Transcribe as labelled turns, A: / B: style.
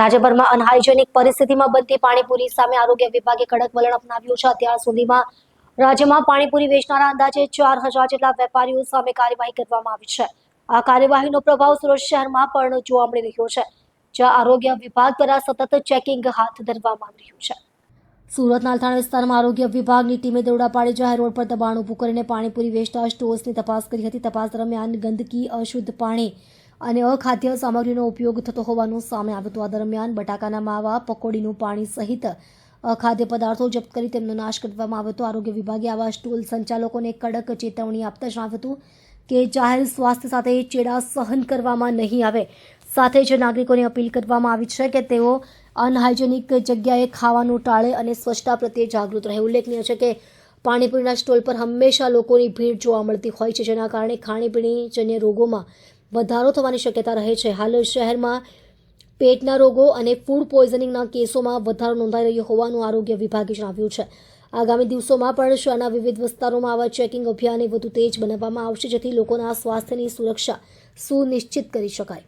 A: રાજ્યભરમાં અનહાઇજેનિક પરિસ્થિતિમાં બનતી પાણીપુરી સામે આરોગ્ય વિભાગે કડક વલણ અપનાવ્યું છે. અત્યાર સુધીમાં રાજ્યમાં પાણીપુરી વેચનારા અંદાજે ચાર હજાર જેટલા વેપારીઓ સામે કાર્યવાહી કરવામાં આવી છે. આ કાર્યવાહીનો પ્રભાવ સુરત શહેરમાં પણ જોવા મળી રહ્યો છે, જ્યાં આરોગ્ય વિભાગ દ્વારા સતત ચેકિંગ હાથ ધરવામાં આવી રહ્યું છે. સુરત નાલથાણા વિસ્તારમાં આરોગ્ય વિભાગની ટીમે દોડા પાડી જાહેર રોડ પર દબાણ ઊભું કરીને પાણીપુરી વેચતા સ્ટોર્સની તપાસ કરી હતી. તપાસ દરમિયાન ગંદકી, અશુદ્ધ પાણી અને અખાદ્ય સામગ્રીનો ઉપયોગ થતો હોવાનું સામે આવ્યું હતું. આ દરમિયાન બટાકાના માવા, પકોડીનું પાણી સહિત અખાદ્ય પદાર્થો જપ્ત કરી તેમનો નાશ કરવામાં આવ્યો હતો. આરોગ્ય વિભાગે આવા સ્ટોલ સંચાલકોને કડક ચેતવણી આપતા જણાવ્યું હતું કે જાહેર સ્વાસ્થ્ય સાથે ચેડા સહન કરવામાં નહીં આવે. સાથે જ નાગરિકોને અપીલ કરવામાં આવી છે કે તેઓ અનહાઇજેનિક જગ્યાએ ખાવાનું ટાળે અને સ્વચ્છતા પ્રત્યે જાગૃત રહે. ઉલ્લેખનીય છે કે પાણીપુરીના સ્ટોલ પર હંમેશા લોકોની ભીડ જોવા મળતી હોય છે, જેના કારણે ખાણીપીણીજન્ય રોગોમાં વધારો થવાની શક્યતા રહે છે. હાલ શહેરમાં પેટના રોગો અને ફૂડ પોઈઝનિંગના કેસોમાં વધારો નોંધાઈ રહ્યો હોવાનું આરોગ્ય વિભાગે જણાવ્યું છે. આગામી દિવસોમાં પણ શહેરના વિવિધ વિસ્તારોમાં આવા ચેકિંગ અભિયાનને વધુ તેજ બનાવવામાં આવશે, જેથી લોકોના સ્વાસ્થ્યની સુરક્ષા સુનિશ્ચિત કરી શકાય.